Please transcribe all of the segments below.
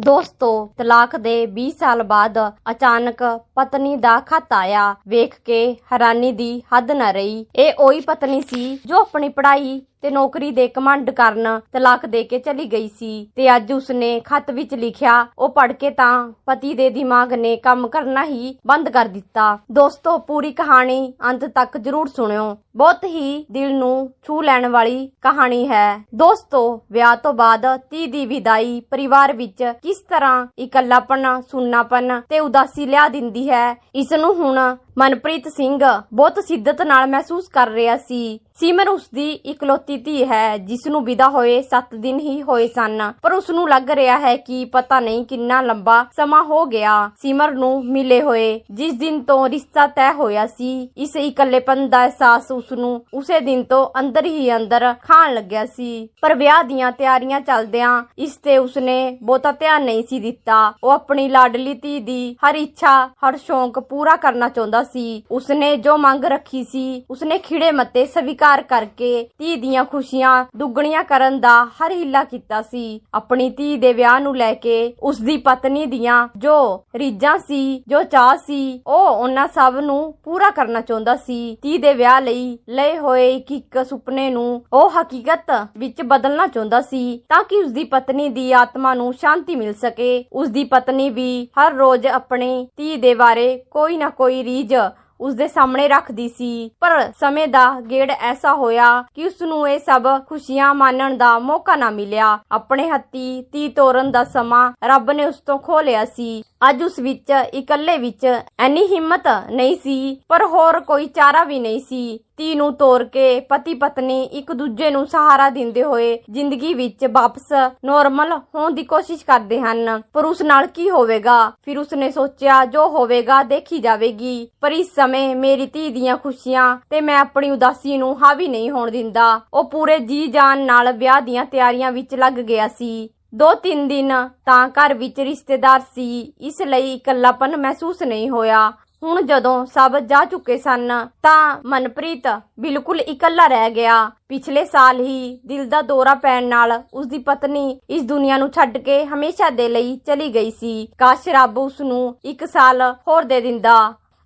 ਦੋਸਤੋ, ਤਲਾਕ ਦੇ 20 ਸਾਲ ਬਾਅਦ ਅਚਾਨਕ ਪਤਨੀ ਦਾ ਖਤ ਆਇਆ। ਵੇਖ ਕੇ ਹੈਰਾਨੀ ਦੀ ਹੱਦ ਨਾ ਰਹੀ। ਇਹ ਉਹੀ ਪਤਨੀ ਸੀ ਜੋ ਆਪਣੀ ਪੜ੍ਹਾਈ ਤੇ ਨੌਕਰੀ ਦੇ ਕਮਾਂਡ ਕਰਨ ਤਲਾਕ ਦੇ ਕੇ ਚਲੀ ਗਈ ਸੀ। ਤੇ ਅੱਜ ਉਸਨੇ ਖਤ ਵਿੱਚ ਲਿਖਿਆ, ਉਹ ਪੜ੍ਹ ਕੇ ਤਾਂ ਪਤੀ ਦੇ ਦਿਮਾਗ ਨੇ ਕੰਮ ਕਰਨਾ ਹੀ ਬੰਦ ਕਰ ਦਿੱਤਾ। ਦੋਸਤੋ, ਪੂਰੀ ਕਹਾਣੀ ਅੰਤ ਤੱਕ ਜਰੂਰ ਸੁਣਿਓ। ਬਹੁਤ ਹੀ ਦਿਲ ਨੂੰ ਛੂ ਲੈਣ ਵਾਲੀ ਕਹਾਣੀ ਹੈ। ਦੋਸਤੋ, ਵਿਆਹ ਤੋਂ ਬਾਅਦ ਧੀ ਦੀ ਵਿਦਾਈ ਪਰਿਵਾਰ ਵਿੱਚ ਕਿਸ ਤਰ੍ਹਾਂ ਇਕੱਲਾਪਨ, ਸੁੰਨਾਪਨ ਤੇ ਉਦਾਸੀ ਲਿਆ ਦਿੰਦੀ ਹੈ, ਇਸ ਨੂੰ ਹੁਣ ਮਨਪ੍ਰੀਤ ਸਿੰਘ ਬਹੁਤ ਸਿੱਧਤ ਨਾਲ ਮਹਿਸੂਸ ਕਰ ਰਿਹਾ ਸੀ। ਸਿਮਰ ਉਸਦੀ ਇਕਲੌਤੀ ਧੀ ਹੈ ਜਿਸ ਨੂੰ ਵਿਦਾ ਹੋਏ 7 ਦਿਨ ਹੀ ਹੋਏ ਸਨ। ਪਰ ਉਸ ਨੂੰ ਲੱਗ ਰਿਹਾ ਹੈ ਕਿ ਪਤਾ ਨਹੀਂ ਕਿੰਨਾ ਲੰਬਾ ਸਮਾਂ ਹੋ ਗਿਆ ਸਿਮਰ ਨੂੰ ਮਿਲੇ ਹੋਏ। ਜਿਸ ਦਿਨ ਤੋਂ ਰਿਸ਼ਤਾ ਤੈਅ ਹੋਇਆ ਸੀ, ਇਸ ਇਕੱਲੇਪਨ ਦਾ ਅਹਿਸਾਸ ਉਸ ਨੂੰ ਉਸੇ ਦਿਨ ਤੋਂ ਅੰਦਰ ਹੀ ਅੰਦਰ ਖਾਣ ਲੱਗਿਆ ਸੀ। ਪਰ ਵਿਆਹ ਦੀਆਂ ਤਿਆਰੀਆਂ ਚੱਲਦਿਆਂ ਇਸ ਤੇ ਉਸਨੇ ਬਹੁਤਾ ਧਿਆਨ ਨਹੀਂ ਸੀ ਦਿੱਤਾ। ਉਹ ਆਪਣੀ ਲਾਡਲੀ ਧੀ ਦੀ ਹਰ ਇੱਛਾ, ਹਰ ਸ਼ੌਂਕ ਪੂਰਾ ਕਰਨਾ ਚਾਹੁੰਦਾ ਸੀ। ਉਸਨੇ ਜੋ ਮੰਗ ਰੱਖੀ ਸੀ, ਉਸਨੇ ਖਿੜੇ ਮੱਤੇ ਸਵੀਕਾਰ ਕਰਕੇ ਧੀ ਦੀਆਂ ਖੁਸ਼ੀਆਂ ਦੁੱਗਣੀਆਂ ਕਰਨ ਦਾ ਹਰ ਹਿੱਲਾ ਕੀਤਾ ਸੀ। ਆਪਣੀ ਧੀ ਦੇ ਵਿਆਹ ਨੂੰ ਲੈ ਕੇ ਉਸ ਦੀ ਪਤਨੀ ਦੀਆਂ ਜੋ ਰੀਝਾਂ ਸੀ, ਜੋ ਚਾਹ ਸੀ, ਉਹ ਉਹਨਾਂ ਸਭ ਨੂੰ ਪੂਰਾ ਕਰਨਾ ਚਾਹੁੰਦਾ ਸੀ। ਧੀ ਦੇ ਵਿਆਹ ਲਈ ਲਏ ਹੋਏ ਇੱਕ ਇੱਕ ਸੁਪਨੇ ਨੂੰ ਉਹ ਹਕੀਕਤ ਵਿੱਚ ਬਦਲਣਾ ਚਾਹੁੰਦਾ ਸੀ ਤਾਂ ਕਿ ਉਸ ਦੀ ਪਤਨੀ ਦੀ ਆਤਮਾ ਨੂੰ ਸ਼ਾਂਤੀ ਮਿਲ ਸਕੇ। ਉਸ ਦੀ ਪਤਨੀ ਵੀ ਹਰ ਰੋਜ਼ ਆਪਣੀ ਧੀ ਦੇ ਬਾਰੇ ਕੋਈ ਨਾ ਕੋਈ ਰੀਜ ਉਸ ਸਾਹਮਣੇ ਰੱਖਦੀ ਸੀ। ਪਰ ਸਮੇਂ ਦਾ ਗੇੜ ਐਸਾ ਹੋਇਆ ਕਿ ਉਸ ਨੂੰ ਇਹ ਸਭ ਖੁਸ਼ੀਆਂ ਮਾਣਨ ਦਾ ਮੌਕਾ ਨਾ ਮਿਲਿਆ। ਆਪਣੇ ਹੱਥੀ ਤੀ ਤੋਰਨ ਦਾ ਸਮਾਂ ਰੱਬ ਨੇ ਉਸ ਤੋਂ ਖੋ ਲਿਆ ਸੀ। ਅੱਜ ਉਸ ਵਿੱਚ, ਇਕੱਲੇ ਵਿੱਚ ਐਨੀ ਹਿੰਮਤ ਨਹੀਂ ਸੀ, ਪਰ ਹੋਰ ਕੋਈ ਚਾਰਾ ਵੀ ਨਹੀਂ ਸੀ। ਧੀ ਨੂੰ ਤੋਰ ਕੇ ਪਤੀ ਪਤਨੀ ਇੱਕ ਦੂਜੇ ਨੂੰ ਸਹਾਰਾ ਦਿੰਦੇ ਹੋਏ ਜ਼ਿੰਦਗੀ ਵਿੱਚ ਵਾਪਸ ਨੋਰਮਲ ਹੋਣ ਦੀ ਕੋਸ਼ਿਸ਼ ਕਰਦੇ ਹਨ। ਪਰ ਉਸ ਨਾਲ ਕੀ ਹੋਵੇਗਾ? ਫਿਰ ਉਸਨੇ ਸੋਚਿਆ, ਜੋ ਹੋਵੇਗਾ ਦੇਖੀ ਜਾਵੇਗੀ। ਪਰ ਇਸ ਸਮੇਂ ਮੇਰੀ ਧੀ ਦੀਆਂ ਖੁਸ਼ੀਆਂ ਤੇ ਮੈਂ ਆਪਣੀ ਉਦਾਸੀ ਨੂੰ ਹਾਵੀ ਨਹੀਂ ਹੋਣ ਦਿੰਦਾ। ਉਹ ਪੂਰੇ ਜੀ ਜਾਨ ਨਾਲ ਵਿਆਹ ਦੀਆਂ ਤਿਆਰੀਆਂ ਵਿੱਚ ਲੱਗ ਗਿਆ ਸੀ। ਦੋ ਤਿੰਨ ਦਿਨ ਤਾਂ ਘਰ ਵਿੱਚ ਰਿਸ਼ਤੇਦਾਰ ਸੀ। ਇਸ ਲਈ ਇਕੱਲਾਪਨ ਮਹਿਸੂਸ ਨਹੀਂ ਹੋਇਆ। ਹੁਣ ਜਦੋਂ ਸਭ ਜਾ ਚੁੱਕੇ ਸਨ, ਤਾਂ ਮਨਪ੍ਰੀਤ ਬਿਲਕੁਲ ਇਕੱਲਾ ਰਹਿ ਗਿਆ। ਪਿਛਲੇ ਸਾਲ ਹੀ ਦਿਲ ਦਾ ਦੌਰਾ ਪੈਣ ਨਾਲ ਉਸ ਦੀ ਪਤਨੀ ਇਸ ਦੁਨੀਆ ਨੂੰ ਛੱਡ ਕੇ ਹਮੇਸ਼ਾ ਦੇ ਲਈ ਚਲੀ ਗਈ ਸੀ। ਕਾਸ਼ ਰੱਬ ਉਸ ਨੂੰ ਇੱਕ ਸਾਲ ਹੋਰ ਦੇ ਦਿੰਦਾ।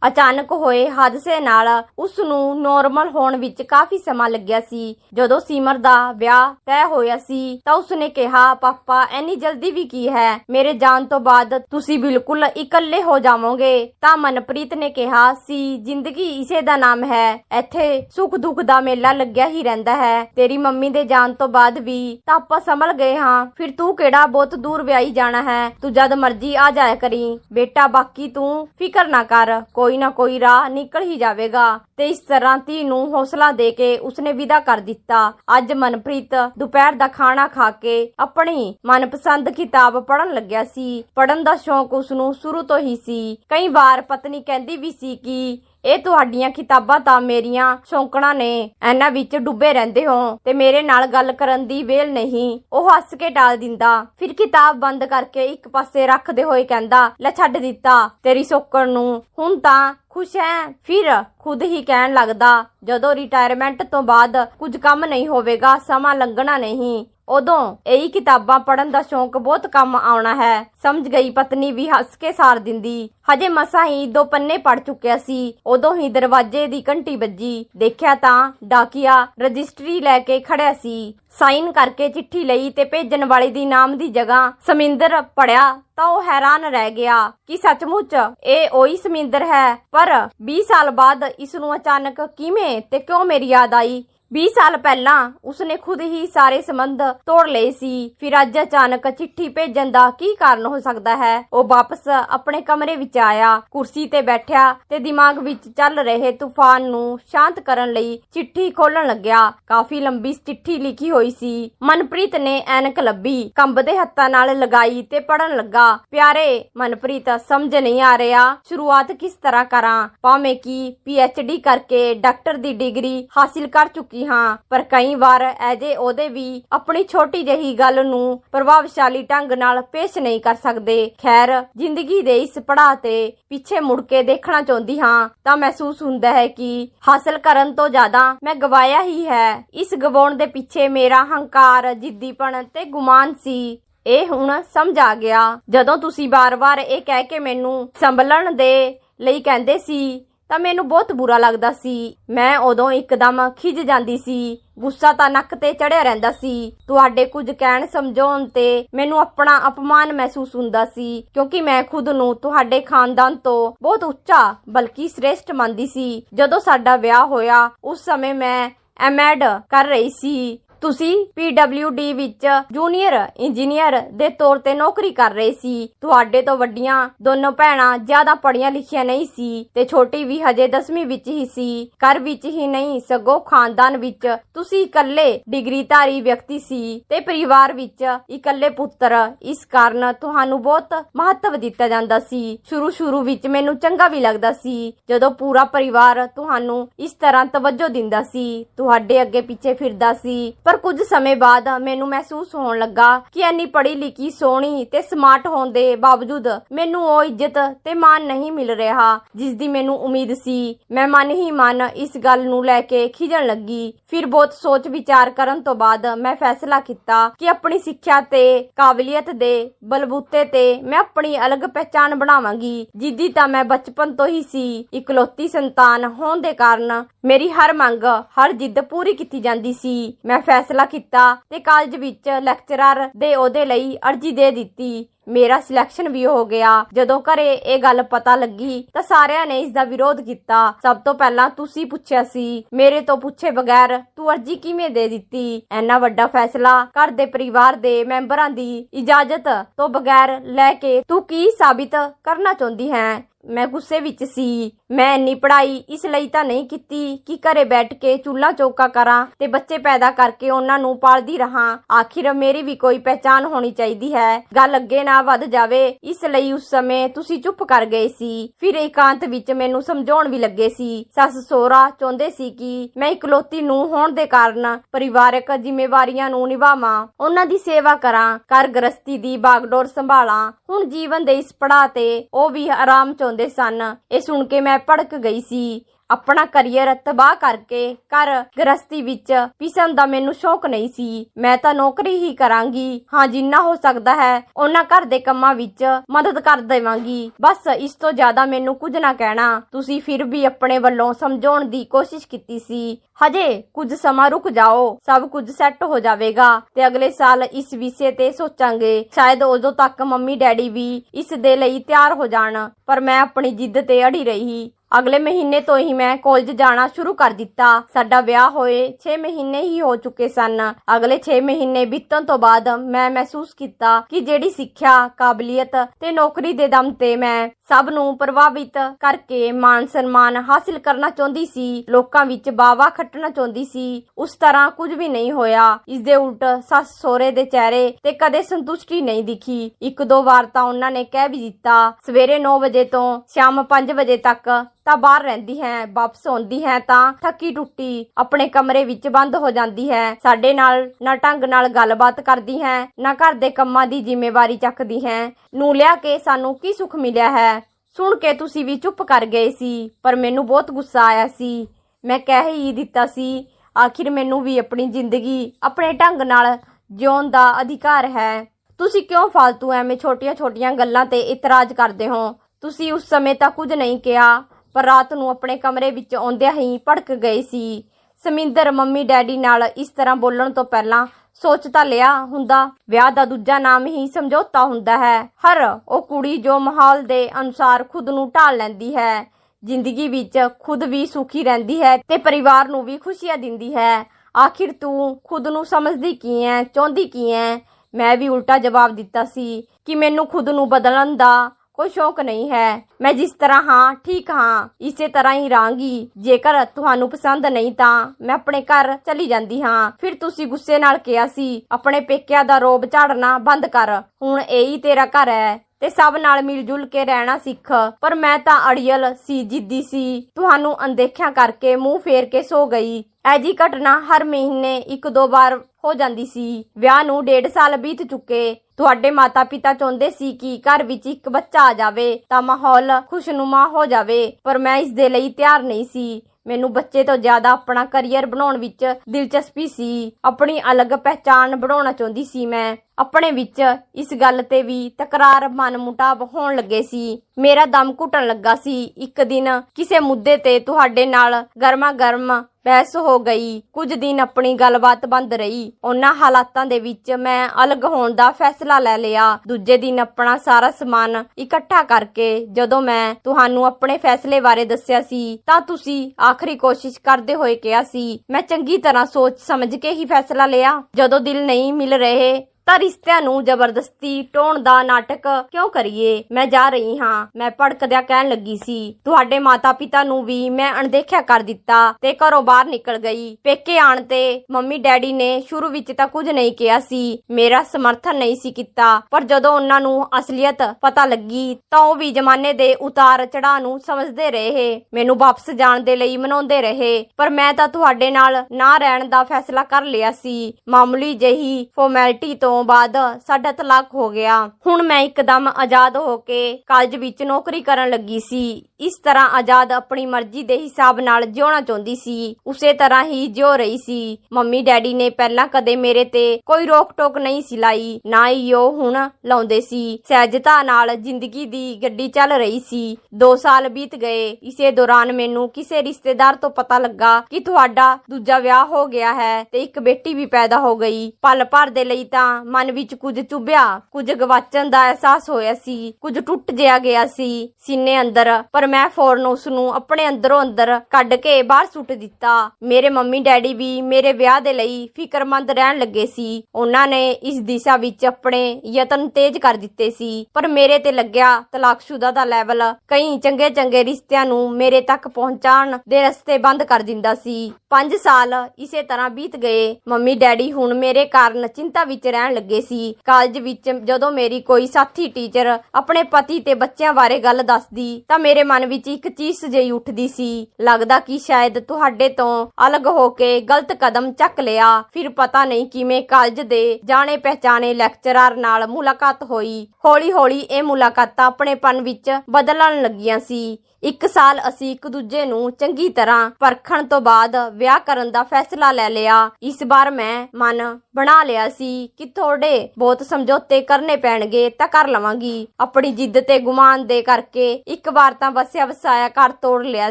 ਅਚਾਨਕ ਹੋਏ ਹਾਦਸੇ ਨਾਲ ਉਸ ਨੂੰ ਨੋਰਮਲ ਹੋਣ ਵਿੱਚ ਕਾਫੀ ਸਮਾਂ ਲੱਗਿਆ ਸੀ। ਜਦੋਂ ਸੀਮਰ ਦਾ ਵਿਆਹ ਤੈਅ ਹੋਇਆ ਸੀ ਤਾਂ ਉਸਨੇ ਕਿਹਾ, ਪਾਪਾ ਐਨੀ ਜਲਦੀ ਵੀ ਕੀ ਹੈ? ਮੇਰੇ ਜਾਣ ਤੋਂ ਬਾਅਦ ਤੁਸੀਂ ਬਿਲਕੁਲ ਇਕੱਲੇ ਹੋ ਜਾਵੋਗੇ। ਤਾਂ ਮਨਪ੍ਰੀਤ ਨੇ ਕਿਹਾ, ਸੀ, ਜ਼ਿੰਦਗੀ ਇਸੇ ਦਾ ਨਾਮ ਹੈ। ਇੱਥੇ ਸੁੱਖ ਦੁੱਖ ਦਾ ਮੇਲਾ ਲੱਗਿਆ ਹੀ ਰਹਿੰਦਾ ਹੈ। ਤੇਰੀ ਮੰਮੀ ਦੇ ਜਾਣ ਤੋਂ ਬਾਅਦ ਵੀ ਤਾਂ ਆਪਾਂ ਸੰਭਲ ਗਏ ਹਾਂ। ਫਿਰ ਤੂੰ ਕਿਹੜਾ ਬਹੁਤ ਦੂਰ ਵਿਆਹੀ ਜਾਣਾ ਹੈ? ਤੂੰ ਜਦ ਮਰਜ਼ੀ ਆ ਜਾਇਆ ਕਰੀ। ਬੇਟਾ, ਬਾਕੀ ਤੂੰ ਫਿਕਰ ਨਾ ਕਰ। ਕੋਈ ਕੋਈ ਨਾ ਕੋਈ ਰਾਹ ਨਿਕਲ ਹੀ ਜਾਵੇਗਾ। ਤੇ ਇਸ ਤਰ੍ਹਾਂ ਧੀ ਨੂੰ ਹੌਸਲਾ ਦੇ ਕੇ ਉਸਨੇ ਵਿਦਾ ਕਰ ਦਿੱਤਾ। ਅੱਜ ਮਨਪ੍ਰੀਤ ਦੁਪਹਿਰ ਦਾ ਖਾਣਾ ਖਾ ਕੇ ਆਪਣੀ ਮਨਪਸੰਦ ਕਿਤਾਬ ਪੜ੍ਹਨ ਲੱਗਿਆ ਸੀ। ਪੜ੍ਹਨ ਦਾ ਸ਼ੌਂਕ ਉਸ ਨੂੰ ਸ਼ੁਰੂ ਤੋਂ ਹੀ ਸੀ। ਕਈ ਵਾਰ ਪਤਨੀ ਕਹਿੰਦੀ ਵੀ ਸੀ ਕਿ ਇਹ ਤੁਹਾਡੀਆਂ ਕਿਤਾਬਾਂ ਤਾਂ ਮੇਰੀਆਂ ਸ਼ੌਂਕਣਾ ਨੇ। ਇਹਨਾਂ ਵਿੱਚ ਡੁੱਬੇ ਰਹਿੰਦੇ ਹੋ ਤੇ ਮੇਰੇ ਨਾਲ ਗੱਲ ਕਰਨ ਦੀ ਵੇਲ ਨਹੀਂ। ਉਹ ਹੱਸ ਕੇ ਟਾਲ ਦਿੰਦਾ। ਫਿਰ ਕਿਤਾਬ ਬੰਦ ਕਰਕੇ ਇੱਕ ਪਾਸੇ ਰੱਖਦੇ ਹੋਏ ਕਹਿੰਦਾ, ਲੈ ਛੱਡ ਦਿੱਤਾ ਤੇਰੀ ਸੌਕਣ ਨੂੰ। ਹੁਣ ਤਾਂ ਖੁਸ਼ ਹੈ ਫਿਰ ਖੁਦ ਹੀ ਕਹਿਣ ਲੱਗਦਾ, ਜਦੋਂ ਰਿਟਾਇਰਮੈਂਟ ਤੋਂ ਬਾਅਦ ਕੁਝ ਕੰਮ ਨਹੀਂ ਹੋਵੇਗਾ, ਸਮਾਂ ਲੰਘਣਾ ਨਹੀਂ। ਉਦੋਂ ਇਹੀ ਕਿਤਾਬਾਂ ਪੜਨ ਦਾ ਸ਼ੌਂਕ ਬਹੁਤ ਕੰਮ ਆਉਣਾ ਹੈ। ਸਮਝ ਗਈ ਪਤਨੀ ਵੀ ਹੱਸ ਕੇ ਸਾਰ ਦਿੰਦੀ। ਹਜੇ ਮਸਾ ਹੀ ਦੋ ਪੰਨੇ ਪੜ ਚੁੱਕਿਆ ਸੀ। ਉਦੋਂ ਹੀ ਦਰਵਾਜ਼ੇ ਦੀ ਘੰਟੀ ਵੱਜੀ। ਦੇਖਿਆ ਤਾਂ ਡਾਕੀਆ ਰਜਿਸਟਰੀ ਲੈ ਕੇ ਖੜਿਆ ਸੀ। ਸਾਈਨ ਕਰਕੇ ਚਿੱਠੀ ਲਈ ਤੇ ਭੇਜਣ ਵਾਲੇ ਦੀ ਨਾਮ ਦੀ ਜਗ੍ਹਾ ਸਮਿੰਦਰ ਪੜਿਆ ਤਾਂ ਉਹ ਹੈਰਾਨ ਰਹਿ ਗਿਆ ਕਿ ਸੱਚਮੁੱਚ ਇਹ ਉਹੀ ਸਮਿੰਦਰ ਹੈ। ਪਰ 20 ਸਾਲ ਬਾਅਦ ਇਸ ਨੂੰ ਅਚਾਨਕ ਕਿਵੇਂ ਤੇ ਕਿਉਂ ਮੇਰੀ ਯਾਦ ਆਈ? 20 ਸਾਲ ਪਹਿਲਾਂ ਉਸਨੇ ਖੁਦ ਹੀ ਸਾਰੇ ਸੰਬੰਧ ਤੋੜ ਲਏ ਸੀ। ਫਿਰ ਅੱਜ ਅਚਾਨਕ ਚਿੱਠੀ ਭੇਜਣ ਦਾ ਕੀ ਕਾਰਨ ਹੋ ਸਕਦਾ ਹੈ? ਉਹ ਵਾਪਸ ਆਪਣੇ ਕਮਰੇ ਵਿੱਚ ਆਇਆ, ਕੁਰਸੀ ਤੇ ਬੈਠਿਆ ਤੇ ਦਿਮਾਗ ਵਿੱਚ ਚੱਲ ਰਹੇ ਤੂਫਾਨ ਨੂੰ ਸ਼ਾਂਤ ਕਰਨ ਲਈ ਚਿੱਠੀ ਖੋਲਣ ਲੱਗਿਆ। ਕਾਫੀ ਲੰਬੀ ਚਿੱਠੀ ਲਿਖੀ ਹੋਈ ਸੀ। ਮਨਪ੍ਰੀਤ ਨੇ ਐਨਕ ਲੱਭੀ ਕੰਬਦੇ ਹੱਥਾਂ ਨਾਲ ਲਗਾਈ ਤੇ ਪੜਨ ਲੱਗਾ। ਪਿਆਰੇ, ਮਨਪ੍ਰੀਤ, ਸਮਝ ਨਹੀਂ ਆ ਰਿਹਾ। ਸ਼ੁਰੂਆਤ ਕਿਸ ਤਰ੍ਹਾਂ ਕਰਾਂ? ਭਾਵੇਂ ਕਿ ਡੀ ਕਰਕੇ ਡਾਕਟਰ ਦੀ ਡਿਗਰੀ ਹਾਸਿਲ ਕਰ ਚੁੱਕੀ ਹਾਂ, ਪਰ ਕਈ ਵਾਰ ਐਜੇ ਉਹਦੇ ਵੀ ਆਪਣੀ ਛੋਟੀ ਜਿਹੀ ਗੱਲ ਨੂੰ ਪ੍ਰਭਾਵਸ਼ਾਲੀ ਢੰਗ ਨਾਲ ਪੇਸ਼ ਨਹੀਂ ਕਰ ਸਕਦੇ। ਖੈਰ, ਜ਼ਿੰਦਗੀ ਦੇ ਇਸ ਪੜਾਅ ਤੇ ਪਿੱਛੇ ਮੁੜ ਕੇ ਦੇਖਣਾ ਚਾਹੁੰਦੀ ਹਾਂ, ਤਾਂ ਮਹਿਸੂਸ ਹੁੰਦਾ ਹੈ ਕਿ ਹਾਸਲ ਕਰਨ ਤੋਂ ਜ਼ਿਆਦਾ ਮੈਂ ਗਵਾਇਆ ਹੀ ਹੈ। ਇਸ ਗਵਾਉਣ ਦੇ ਪਿੱਛੇ ਮੇਰਾ ਹੰਕਾਰ, ਜਿੱਦੀਪਣ ਤੇ ਗੁਮਾਨ ਸੀ। ਇਹ ਹੁਣ ਸਮਝ ਆ ਗਿਆ। ਜਦੋਂ ਤੁਸੀਂ ਬਾਰ-ਬਾਰ ਇਹ ਕਹਿ ਕੇ ਮੈਨੂੰ ਸੰਭਲਣ ਦੇ ਲਈ ਕਹਿੰਦੇ ਸੀ ਤਾਂ ਮੈਨੂੰ ਬਹੁਤ ਬੁਰਾ ਲੱਗਦਾ ਸੀ। ਮੈਂ ਉਦੋਂ ਇੱਕਦਮ ਖਿਜ ਜਾਂਦੀ ਸੀ। ਗੁੱਸਾ ਤਾਂ ਨੱਕ ਤੇ ਚੜਿਆ ਰਹਿੰਦਾ ਸੀ। ਤੁਹਾਡੇ ਕੁਝ ਕਹਿਣ ਸਮਝਾਉਣ ਤੇ ਮੈਨੂੰ ਆਪਣਾ ਅਪਮਾਨ ਮਹਿਸੂਸ ਹੁੰਦਾ ਸੀ, ਕਿਉਂਕਿ ਮੈਂ ਖੁਦ ਨੂੰ ਤੁਹਾਡੇ ਖਾਨਦਾਨ ਤੋਂ ਬਹੁਤ ਉੱਚਾ, ਬਲਕਿ ਸ੍ਰੇਸ਼ਟ ਮੰਨਦੀ ਸੀ। ਜਦੋਂ ਸਾਡਾ ਵਿਆਹ ਹੋਇਆ, ਉਸ ਸਮੇਂ ਮੈਂ ਐਮਐਡ ਕਰ ਰਹੀ ਸੀ। ਤੁਸੀਂ PWD ਵਿੱਚ ਜੂਨੀਅਰ ਇੰਜੀਨੀਅਰ ਦੇ ਤੌਰ ਤੇ ਨੌਕਰੀ ਕਰ ਰਹੇ ਸੀ। ਤੁਹਾਡੇ ਤੋਂ ਵੱਡੀਆਂ ਦੋਨੋਂ ਭੈਣਾਂ ਜ਼ਿਆਦਾ ਪੜ੍ਹੀਆਂ ਲਿਖੀਆਂ ਨਹੀਂ ਸੀ ਤੇ ਛੋਟੀ ਵੀ ਹਜੇ 10ਵੀਂ ਵਿੱਚ ਹੀ ਸੀ। ਘਰ ਵਿੱਚ ਹੀ ਨਹੀਂ, ਸਗੋਂ ਖਾਨਦਾਨ ਵਿੱਚ ਤੁਸੀਂ ਇਕੱਲੇ ਡਿਗਰੀਧਾਰੀ ਵਿਅਕਤੀ ਸੀ ਤੇ ਪਰਿਵਾਰ ਵਿੱਚ ਇਕੱਲੇ ਪੁੱਤਰ। ਇਸ ਕਾਰਨ ਤੁਹਾਨੂੰ ਬਹੁਤ ਮਹੱਤਵ ਦਿੱਤਾ ਜਾਂਦਾ ਸੀ। ਸ਼ੁਰੂ ਸ਼ੁਰੂ ਵਿੱਚ ਮੈਨੂੰ ਚੰਗਾ ਵੀ ਲੱਗਦਾ ਸੀ। ਜਦੋਂ ਪੂਰਾ ਪਰਿਵਾਰ ਤੁਹਾਨੂੰ ਇਸ ਤਰ੍ਹਾਂ ਤਵੱਜੋ ਦਿੰਦਾ ਸੀ, ਤੁਹਾਡੇ ਅੱਗੇ ਪਿੱਛੇ ਫਿਰਦਾ ਸੀ। ਪਰ ਕੁਝ ਸਮੇਂ ਬਾਅਦ ਮੈਨੂੰ ਮਹਿਸੂਸ ਹੋਣ ਲੱਗਾ ਕਿ ਇੰਨੀ ਪੜ੍ਹੀ ਲਿਖੀ, ਸੋਹਣੀ ਤੇ ਸਮਾਰਟ ਹੋਣ ਦੇ ਬਾਵਜੂਦ ਮੈਨੂੰ ਉਹ ਇੱਜ਼ਤ ਤੇ ਮਾਣ ਨਹੀਂ ਮਿਲ ਰਿਹਾ ਜਿਸ ਦੀ ਮੈਨੂੰ ਉਮੀਦ ਸੀ। ਮੈਂ ਮਨ ਹੀ ਮਨ ਇਸ ਗੱਲ ਨੂੰ ਲੈ ਕੇ ਖਿਜਣ ਲੱਗੀ। ਫਿਰ ਬਹੁਤ ਸੋਚ ਵਿਚਾਰ ਕਰਨ ਤੋਂ ਬਾਅਦ ਮੈਂ ਫੈਸਲਾ ਕੀਤਾ ਕਿ ਆਪਣੀ ਸਿੱਖਿਆ ਤੇ ਕਾਬਲੀਅਤ ਦੇ ਬਲਬੂਤੇ ਤੇ ਮੈਂ ਆਪਣੀ ਅਲੱਗ ਪਹਿਚਾਣ ਬਣਾਵਾਂਗੀ ਜਿੱਦੀ ਤਾਂ ਮੈਂ ਬਚਪਨ ਤੋਂ ਹੀ ਸੀ। ਇਕਲੌਤੀ ਸੰਤਾਨ ਹੋਣ ਦੇ ਕਾਰਨ ਮੇਰੀ ਹਰ ਮੰਗ, ਹਰ ਜਿੱਦ ਪੂਰੀ ਕੀਤੀ ਜਾਂਦੀ ਸੀ। ਮੈਂ ਫੈਸਲਾ ਕੀਤਾ ਤੇ ਕਾਲਜ ਵਿੱਚ ਲੈਕਚਰਰ ਦੇ ਅਹੁਦੇ ਲਈ ਅਰਜ਼ੀ ਦੇ ਦਿੱਤੀ। ਮੇਰਾ ਸਿਲੈਕਸ਼ਨ ਵੀ ਹੋ ਗਿਆ। ਜਦੋਂ ਘਰੇ ਇਹ ਗੱਲ ਪਤਾ ਲੱਗੀ ਤਾਂ ਸਾਰਿਆਂ ਨੇ ਇਸ ਦਾ ਵਿਰੋਧ ਕੀਤਾ। ਸਭ ਤੋਂ ਪਹਿਲਾਂ ਤੁਸੀਂ ਪੁੱਛਿਆ ਸੀ, ਮੇਰੇ ਤੋਂ ਪੁੱਛੇ ਬਗੈਰ ਤੂੰ ਅਰਜ਼ੀ ਕਿਵੇਂ ਦੇ ਦਿੱਤੀ? ਐਨਾ ਵੱਡਾ ਫੈਸਲਾ ਘਰ ਦੇ ਪਰਿਵਾਰ ਦੇ ਮੈਂਬਰਾਂ ਦੀ ਇਜਾਜ਼ਤ ਤੋਂ ਬਗੈਰ ਲੈ ਕੇ ਤੂੰ ਕੀ ਸਾਬਿਤ ਕਰਨਾ ਚਾਹੁੰਦੀ ਹੈ? ਮੈਂ ਗੁੱਸੇ ਵਿੱਚ ਸੀ। ਮੈਂ ਇੰਨੀ ਪੜ੍ਹਾਈ ਇਸ ਲਈ ਤਾਂ ਨਹੀਂ ਕੀਤੀ ਕਿ ਘਰੇ ਬੈਠ ਕੇ ਚੁੱਲ੍ਹਾ ਚੌਕਾ ਕਰਾਂ ਤੇ ਬੱਚੇ ਪੈਦਾ ਕਰਕੇ ਉਹਨਾਂ ਨੂੰ ਪਾਲਦੀ ਰਹਾ। ਆਖਿਰ ਮੇਰੀ ਵੀ ਕੋਈ ਪਹਿਚਾਨ ਹੋਣੀ ਚਾਹੀਦੀ ਹੈ। ਗੱਲ ਅੱਗੇ ਨਾ ਵੱਧ ਜਾਵੇ, ਇਸ ਲਈ ਉਸ ਸਮੇਂ ਤੁਸੀਂ ਚੁੱਪ ਕਰ ਗਏ ਸੀ। ਫਿਰ ਇਕਾਂਤ ਵਿੱਚ ਮੈਨੂੰ ਸਮਝਾਉਣ ਵੀ ਲੱਗੇ ਸੀ। ਸੱਸ ਸੋਹਰਾ ਚਾਹੁੰਦੇ ਸੀ ਕਿ ਮੈਂ ਇਕਲੌਤੀ ਨੂੰ ਹੋਣ ਦੇ ਕਾਰਨ ਪਰਿਵਾਰਕ ਜ਼ਿੰਮੇਵਾਰੀਆਂ ਨੂੰ ਨਿਭਾਵਾਂ, ਉਹਨਾਂ ਦੀ ਸੇਵਾ ਕਰਾਂ, ਘਰ ਗ੍ਰਸਤੀ ਦੀ ਬਾਗਡੋਰ ਸੰਭਾਲਾਂ। ਹੁਣ ਜੀਵਨ ਦੇ ਇਸ ਪੜਾਅ ਤੇ ਉਹ ਵੀ ਆਰਾਮ ਚਾਹੁੰਦੇ ਸਨ। ਇਹ ਸੁਣ ਕੇ ਮੈਂ ਭੜਕ ਗਈ ਸੀ। ਆਪਣਾ ਕਰੀਅਰ ਤਬਾਹ ਕਰਕੇ ਘਰ ਗ੍ਰਸਤੀ ਵਿੱਚ ਪਿਸਣ ਦਾ ਮੈਨੂੰ ਸ਼ੌਕ ਨਹੀਂ ਸੀ। ਮੈਂ ਤਾਂ ਨੌਕਰੀ ਹੀ ਕਰਾਂਗੀ। ਹਾਂ, ਜਿੰਨਾ ਹੋ ਸਕਦਾ ਹੈ, ਉਹਨਾਂ ਘਰ ਦੇ ਕੰਮਾਂ ਵਿੱਚ ਮਦਦ ਕਰ ਦੇਵਾਂਗੀ। ਬਸ ਇਸ ਤੋਂ ਜ਼ਿਆਦਾ ਮੈਨੂੰ ਕੁਝ ਨਾ ਕਹਿਣਾ। ਤੁਸੀਂ ਫਿਰ ਵੀ ਆਪਣੇ ਵੱਲੋਂ ਸਮਝਾਉਣ ਦੀ ਕੋਸ਼ਿਸ਼ ਕੀਤੀ ਸੀ। ਹਜੇ ਕੁਝ ਸਮਾਂ ਰੁਕ ਜਾਓ, ਸਭ ਕੁਝ ਸੈੱਟ ਹੋ ਜਾਵੇਗਾ ਤੇ ਅਗਲੇ ਸਾਲ ਇਸ ਵਿਸ਼ੇ ਤੇ ਸੋਚਾਂਗੇ। ਸ਼ਾਇਦ ਉਦੋਂ ਤੱਕ ਮੰਮੀ ਡੈਡੀ ਵੀ ਇਸ ਦੇ ਲਈ ਤਿਆਰ ਹੋ ਜਾਣ, ਪਰ ਮੈਂ ਆਪਣੀ ਜਿੱਦ ਤੇ ਅੜੀ ਰਹੀ। ਅਗਲੇ ਮਹੀਨੇ ਤੋਂ ਹੀ ਮੈਂ ਕਾਲਜ ਜਾਣਾ ਸ਼ੁਰੂ ਕਰ ਦਿੱਤਾ। ਸਾਡਾ ਵਿਆਹ ਹੋਏ 6 ਮਹੀਨੇ ਹੀ ਹੋ ਚੁੱਕੇ ਸਨ। ਅਗਲੇ 6 ਮਹੀਨੇ ਬੀਤਣ ਤੋਂ ਬਾਅਦ ਮੈਂ ਮਹਿਸੂਸ ਕੀਤਾ ਕਿ ਜਿਹੜੀ ਸਿੱਖਿਆ, ਕਾਬਲੀਅਤ ਤੇ ਨੌਕਰੀ ਦੇ ਦਮ ਤੇ ਮੈਂ ਸਭ ਨੂੰ ਪ੍ਰਭਾਵਿਤ ਕਰਕੇ ਮਾਨ ਸਨਮਾਨ ਹਾਸਿਲ ਕਰਨਾ ਚਾਹੁੰਦੀ ਸੀ। ਲੋਕਾਂ ਵਿੱਚ ਬਾਵਾ ਖੱਟਣਾ ਚਾਹੁੰਦੀ ਸੀ। ਉਸ ਤਰ੍ਹਾਂ ਕੁਝ ਵੀ ਨਹੀਂ ਹੋਇਆ। ਇਸ ਦੇ ਉਲਟ ਸੱਸ ਸੋਹਰੇ ਦੇ ਚਿਹਰੇ ਤੇ ਕਦੇ ਸੰਤੁਸ਼ਟੀ ਨਹੀਂ ਦਿਖੀ। ਇੱਕ ਦੋ ਵਾਰ ਤਾਂ ਉਹਨਾਂ ਨੇ ਕਹਿ ਵੀ ਦਿੱਤਾ, ਸਵੇਰੇ 9 ਵਜੇ ਤੋਂ ਸ਼ਾਮ 5 ਵਜੇ ਤੱਕ ਤਾਂ ਬਾਹਰ ਰਹਿੰਦੀ ਹੈ, ਵਾਪਸ ਆਉਂਦੀ ਹੈ ਤਾਂ ਥੱਕੀ ਟੁੱਟੀ, ਆਪਣੇ ਕਮਰੇ ਵਿੱਚ ਬੰਦ ਹੋ ਜਾਂਦੀ ਹੈ। ਸਾਡੇ ਨਾਲ ਨਾ ਢੰਗ ਨਾਲ ਗੱਲਬਾਤ ਕਰਦੀ ਹੈ, ਨਾ ਘਰ ਦੇ ਕੰਮਾਂ ਦੀ ਜ਼ਿੰਮੇਵਾਰੀ ਚੱਕਦੀ ਹੈ। ਨੂੰ ਲਿਆ ਕੇ ਸਾਨੂੰ ਕੀ ਸੁੱਖ ਮਿਲਿਆ ਹੈ? ਸੁਣ ਕੇ ਤੁਸੀਂ ਵੀ ਚੁੱਪ ਕਰ ਗਏ ਸੀ, ਪਰ ਮੈਨੂੰ ਬਹੁਤ ਗੁੱਸਾ ਆਇਆ ਸੀ। ਮੈਂ ਕਹਿ ਹੀ ਦਿੱਤਾ ਸੀ, ਆਖਿਰ ਮੈਨੂੰ ਵੀ ਆਪਣੀ ਜ਼ਿੰਦਗੀ ਆਪਣੇ ਢੰਗ ਨਾਲ ਜਿਉਣ ਦਾ ਅਧਿਕਾਰ ਹੈ। ਤੁਸੀਂ ਕਿਉਂ ਫालतू ਐਵੇਂ ਛੋਟੀਆਂ-ਛੋਟੀਆਂ ਗੱਲਾਂ ਤੇ ਇਤਰਾਜ਼ ਕਰਦੇ ਹੋ? ਤੁਸੀਂ ਉਸ ਸਮੇਂ ਤਾਂ ਕੁਝ ਨਹੀਂ ਕਿਹਾ, ਪਰ ਰਾਤ ਨੂੰ ਆਪਣੇ ਕਮਰੇ ਵਿੱਚ ਆਉਂਦਿਆਂ ਹੀ ਭੜਕ ਗਏ ਸੀ। ਸਮਿੰਦਰ ਮੰਮੀ ਡੈਡੀ ਨਾਲ ਇਸ ਤਰ੍ਹਾਂ ਬੋਲਣ ਤੋਂ ਪਹਿਲਾਂ ਸੋਚ ਤਾਂ ਲਿਆ ਹੁੰਦਾ। ਵਿਆਹ ਦਾ ਦੂਜਾ ਨਾਮ ਹੀ ਸਮਝੌਤਾ ਹੁੰਦਾ ਹੈ। ਹਰ ਉਹ ਕੁੜੀ ਜੋ ਮਾਹੌਲ ਦੇ ਅਨੁਸਾਰ ਖੁਦ ਨੂੰ ਢਾਲ ਲੈਂਦੀ ਹੈ। ਜ਼ਿੰਦਗੀ ਵਿੱਚ ਖੁਦ ਵੀ ਸੁਖੀ ਰਹਿੰਦੀ ਹੈ ਤੇ ਪਰਿਵਾਰ ਨੂੰ ਵੀ ਖੁਸ਼ੀਆਂ ਦਿੰਦੀ ਹੈ। ਆਖਿਰ ਤੂੰ ਖੁਦ ਨੂੰ ਸਮਝਦੀ ਕੀ ਐ, ਚਾਹੁੰਦੀ ਕੀ ਹੈ ਮੈਂ ਵੀ ਉਲਟਾ ਜਵਾਬ ਦਿੱਤਾ ਸੀ ਕਿ ਮੈਨੂੰ ਖੁਦ ਨੂੰ ਬਦਲਣ ਦਾ ਕੋਈ ਸ਼ੌਕ ਨਹੀਂ ਹੈ। ਮੈਂ ਜਿਸ ਤਰ੍ਹਾਂ ਹਾਂ, ਠੀਕ ਹਾਂ। ਇਸੇ ਤਰ੍ਹਾਂ ਹੀ ਰਹਾਂਗੀ ਜੇਕਰ ਤੁਹਾਨੂੰ ਪਸੰਦ ਨਹੀਂ ਤਾਂ ਮੈਂ ਆਪਣੇ ਘਰ ਚਲੀ ਜਾਂਦੀ ਹਾਂ। ਫਿਰ ਤੁਸੀਂ ਗੁੱਸੇ ਨਾਲ ਕਿਹਾ ਸੀ, ਆਪਣੇ ਪੇਕਿਆਂ ਦਾ ਰੋਬ ਝਾੜਨਾ ਬੰਦ ਕਰ। ਹੁਣ ਇਹ ਹੀ ਤੇਰਾ ਘਰ ਹੈ ਤੇ ਸਭ ਨਾਲ ਮਿਲ ਜੁਲ ਕੇ ਰਹਿਣਾ ਸਿੱਖ। ਪਰ ਮੈਂ ਤਾਂ ਅੜੀਅਲ ਸੀ, ਜਿੱਦੀ ਸੀ। ਤੁਹਾਨੂੰ ਅਣਦੇਖਿਆ ਕਰਕੇ ਮੂੰਹ ਫੇਰ ਕੇ ਸੋ ਗਈ। ਐਜੀ ਘਟਨਾ ਹਰ ਮਹੀਨੇ ਇੱਕ ਦੋ ਵਾਰ ਹੋ ਜਾਂਦੀ ਸੀ। ਵਿਆਹ ਨੂੰ ਡੇਢ ਸਾਲ ਬੀਤ ਚੁੱਕੇ। ਤੁਹਾਡੇ ਮਾਤਾ-ਪਿਤਾ ਚਾਹੁੰਦੇ ਸੀ ਕਿ ਘਰ ਵਿੱਚ ਇੱਕ ਬੱਚਾ ਆ ਜਾਵੇ, ਤਾਂ ਮਾਹੌਲ ਖੁਸ਼ਨੁਮਾ ਹੋ ਜਾਵੇ। ਪਰ ਮੈਂ ਇਸ ਦੇ ਲਈ ਤਿਆਰ ਨਹੀਂ ਸੀ। ਮੈਨੂੰ ਬੱਚੇ ਤੋਂ ਜ਼ਿਆਦਾ ਆਪਣਾ ਕੈਰੀਅਰ ਬਣਾਉਣ ਵਿੱਚ ਦਿਲਚਸਪੀ ਸੀ। ਆਪਣੀ ਅਲੱਗ ਪਹਿਚਾਣ ਬਣਾਉਣਾ ਚਾਹੁੰਦੀ ਸੀ ਮੈਂ। ਆਪਣੇ ਵਿੱਚ ਇਸ ਗੱਲ ਤੇ ਵੀ ਤਕਰਾਰ ਮਨਮੁਟਾਵ ਹੋਣ ਲੱਗੇ ਸੀ। ਮੇਰਾ ਦਮ ਘੁੱਟਣ ਲੱਗਾ ਸੀ। ਇੱਕ ਦਿਨ ਕਿਸੇ ਮੁੱਦੇ ਤੇ ਤੁਹਾਡੇ ਨਾਲ ਗਰਮਾ ਗਰਮ ਬਹਿਸ ਹੋ ਗਈ। ਕੁਝ ਦਿਨ ਆਪਣੀ ਗੱਲਬਾਤ ਬੰਦ ਰਹੀ। ਉਹਨਾਂ ਹਾਲਾਤਾਂ ਦੇ ਵਿੱਚ ਮੈਂ ਅਲੱਗ ਹੋਣ ਦਾ ਫੈਸਲਾ ਲੈ ਲਿਆ। ਦੂਜੇ ਦਿਨ ਆਪਣਾ ਸਾਰਾ ਸਮਾਨ ਇਕੱਠਾ ਕਰਕੇ ਜਦੋਂ ਮੈਂ ਤੁਹਾਨੂੰ ਆਪਣੇ ਫੈਸਲੇ ਬਾਰੇ ਦੱਸਿਆ ਸੀ, ਤਾਂ ਤੁਸੀਂ ਆਖਰੀ ਕੋਸ਼ਿਸ਼ ਕਰਦੇ ਹੋਏ ਕਿਹਾ ਸੀ, ਮੈਂ ਚੰਗੀ ਤਰ੍ਹਾਂ ਸੋਚ ਸਮਝ ਕੇ ਹੀ ਫੈਸਲਾ ਲਿਆ। ਜਦੋਂ ਦਿਲ ਨਹੀਂ ਮਿਲ ਰਹੇ ਤਾਂ ਰਿਸ਼ਤਿਆਂ ਨੂੰ ਜ਼ਬਰਦਸਤੀ ਟੋਣ ਦਾ ਨਾਟਕ ਕਿਉਂ ਕਰੀਏ? ਮੈਂ ਜਾ ਰਹੀ ਹਾਂ। ਮੈਂ ਭੜਕਦਿਆਂ ਕਹਿਣ ਲੱਗੀ ਸੀ, ਤੁਹਾਡੇ ਮਾਤਾ-ਪਿਤਾ ਨੂੰ ਵੀ ਮੈਂ ਅਣਦੇਖਿਆ ਕਰ ਦਿੱਤਾ ਤੇ ਘਰੋਂ ਬਾਹਰ ਨਿਕਲ ਗਈ। ਪੇਕੇ ਆਣ ਤੇ ਮੰਮੀ ਡੈਡੀ ਨੇ ਸ਼ੁਰੂ ਵਿੱਚ ਤਾਂ ਕੁਝ ਨਹੀਂ ਕਿਹਾ ਸੀ, ਮੇਰਾ ਸਮਰਥਨ ਨਹੀਂ ਸੀ ਕੀਤਾ। ਪਰ ਜਦੋਂ ਉਹਨਾਂ ਨੂੰ ਅਸਲੀਅਤ ਪਤਾ ਲੱਗੀ, ਤਾਂ ਉਹ ਵੀ ਜ਼ਮਾਨੇ ਦੇ ਉਤਾਰ ਚੜਾਅ ਨੂੰ ਸਮਝਦੇ ਰਹੇ। ਮੈਨੂੰ ਵਾਪਸ ਜਾਣ ਦੇ ਲਈ ਮਨਾਉਂਦੇ ਰਹੇ, ਪਰ ਮੈਂ ਤਾਂ ਤੁਹਾਡੇ ਨਾਲ ਨਾ ਰਹਿਣ ਦਾ ਫੈਸਲਾ ਕਰ ਲਿਆ ਸੀ। ਮਾਮੂਲੀ ਜਿਹੀ ਫਾਰਮੈਲਿਟੀ ਤੋਂ ਬਾਅਦ ਸਾਡਾ ਤਲਾਕ ਹੋ ਗਿਆ। ਹੁਣ ਮੈਂ ਇੱਕਦਮ ਆਜ਼ਾਦ ਹੋ ਕੇ ਕਾਲਜ ਵਿੱਚ ਨੌਕਰੀ ਕਰਨ ਲੱਗੀ ਸੀ। ਇਸ ਤਰ੍ਹਾਂ ਆਜ਼ਾਦ ਆਪਣੀ ਮਰਜ਼ੀ ਦੇ ਹਿਸਾਬ ਨਾਲ ਜਿਉਣਾ ਚਾਹੁੰਦੀ ਸੀ। ਉਸੇ ਤਰ੍ਹਾਂ ਹੀ ਜਿਉ ਰਹੀ ਸੀ। ਮੰਮੀ ਡੈਡੀ ਨੇ ਪਹਿਲਾਂ ਕਦੇ ਮੇਰੇ ਤੇ ਕੋਈ ਰੋਕ ਟੋਕ ਨਹੀਂ ਸੀ ਲਾਈ। ਨਾ ਹੀ ਉਹ ਹੁਣ ਲਾਉਂਦੇ ਸੀ। ਸਹਿਜਤਾ ਨਾਲ ਜ਼ਿੰਦਗੀ ਦੀ ਗੱਡੀ ਚੱਲ ਰਹੀ ਸੀ। 2 ਸਾਲ ਬੀਤ ਗਏ। ਇਸੇ ਦੌਰਾਨ ਮੈਨੂੰ ਕਿਸੇ ਰਿਸ਼ਤੇਦਾਰ ਤੋਂ ਪਤਾ ਲੱਗਾ ਕਿ ਤੁਹਾਡਾ ਦੂਜਾ ਵਿਆਹ ਹੋ ਗਿਆ ਹੈ ਤੇ ਇੱਕ ਬੇਟੀ ਵੀ ਪੈਦਾ ਹੋ ਗਈ। ਪਲ ਭਰ ਦੇ ਲਈ ਤਾਂ ਮਨ ਵਿੱਚ ਕੁਝ ਚੁਭਿਆ, ਕੁਝ ਗਵਾਚਣ ਦਾ ਅਹਿਸਾਸ ਹੋਇਆ ਸੀ, ਕੁਝ ਟੁੱਟ ਜਿਆ ਗਿਆ ਸੀ ਸੀਨੇ ਅੰਦਰ, ਪਰ ਮੈਂ ਫੌਰਨ ਉਸ ਨੂੰ ਆਪਣੇ ਅੰਦਰੋਂ ਅੰਦਰ ਕੱਢ ਕੇ ਬਾਹਰ ਸੁੱਟ ਦਿੱਤਾ। ਮੇਰੇ ਮੰਮੀ ਡੈਡੀ ਵੀ ਮੇਰੇ ਵਿਆਹ ਦੇ ਲਈ ਫਿਕਰਮੰਦ ਰਹਿਣ ਲੱਗੇ ਸੀ। ਉਹਨਾਂ ਨੇ ਇਸ ਦਿਸ਼ਾ ਵਿੱਚ ਆਪਣੇ ਯਤਨ ਤੇਜ਼ ਕਰ ਦਿੱਤੇ ਸੀ, ਪਰ ਮੇਰੇ ਤੇ ਲੱਗਿਆ ਤਲਾਕਸ਼ੁਦਾ ਦਾ ਲੈਵਲ ਕਈ ਚੰਗੇ ਚੰਗੇ ਰਿਸ਼ਤਿਆਂ ਨੂੰ ਮੇਰੇ ਤੱਕ ਪਹੁੰਚਾਉਣ ਦੇ ਰਸਤੇ ਬੰਦ ਕਰ ਦਿੰਦਾ ਸੀ। 5 ਸਾਲ ਇਸੇ ਤਰ੍ਹਾਂ ਬੀਤ ਗਏ। ਮੰਮੀ ਡੈਡੀ ਹੁਣ ਮੇਰੇ ਕਾਰਨ ਚਿੰਤਾ ਵਿੱਚ ਰਹਿਣ ਲੱਗੇ ਸੀ। ਕਾਲਜ ਵਿੱਚ ਜਦੋਂ ਮੇਰੀ ਕੋਈ ਸਾਥੀ ਟੀਚਰ ਆਪਣੇ ਪਤੀ ਤੇ ਬੱਚਿਆਂ ਬਾਰੇ ਗੱਲ ਦੱਸਦੀ, ਤਾਂ ਮੇਰੇ ਮਨ ਵਿੱਚ ਇੱਕ ਚੀਸ ਜਿਹੀ ਉੱਠਦੀ ਸੀ। ਲੱਗਦਾ ਕਿ ਸ਼ਾਇਦ ਤੁਹਾਡੇ ਤੋਂ ਅਲੱਗ ਹੋ ਕੇ ਗਲਤ ਕਦਮ ਚੱਕ ਲਿਆ। ਫਿਰ ਪਤਾ ਨਹੀਂ ਕਿਵੇਂ ਕਾਲਜ ਦੇ ਜਾਣੇ ਪਹਿਚਾਣੇ ਲੈਕਚਰਰ ਨਾਲ ਮੁਲਾਕਾਤ ਹੋਈ। ਹੌਲੀ ਹੌਲੀ ਇਹ ਮੁਲਾਕਾਤਾਂ ਆਪਣੇਪਨ ਵਿੱਚ ਬਦਲਣ ਲੱਗੀਆਂ ਸੀ। ਇੱਕ ਸਾਲ ਅਸੀਂ ਇੱਕ ਦੂਜੇ ਨੂੰ ਚੰਗੀ ਤਰ੍ਹਾਂ ਪਰਖਣ ਤੋਂ ਬਾਅਦ ਵਿਆਹ ਕਰਨ ਦਾ ਫੈਸਲਾ ਲੈ ਲਿਆ। ਇਸ ਵਾਰ ਮੈਂ ਮਨ ਬਣਾ ਲਿਆ ਸੀ ਕਿ ਥੋੜੇ ਬਹੁਤ ਸਮਝੌਤੇ ਕਰਨੇ ਪੈਣਗੇ, ਤਾਂ ਕਰ ਲਵਾਂਗੀ। ਆਪਣੀ ਜਿੱਦ ਤੇ ਗੁਮਾਨ ਦੇ ਕਰਕੇ ਇੱਕ ਵਾਰ ਤਾਂ ਵਸਿਆ ਵਸਾਇਆ ਘਰ ਤੋੜ ਲਿਆ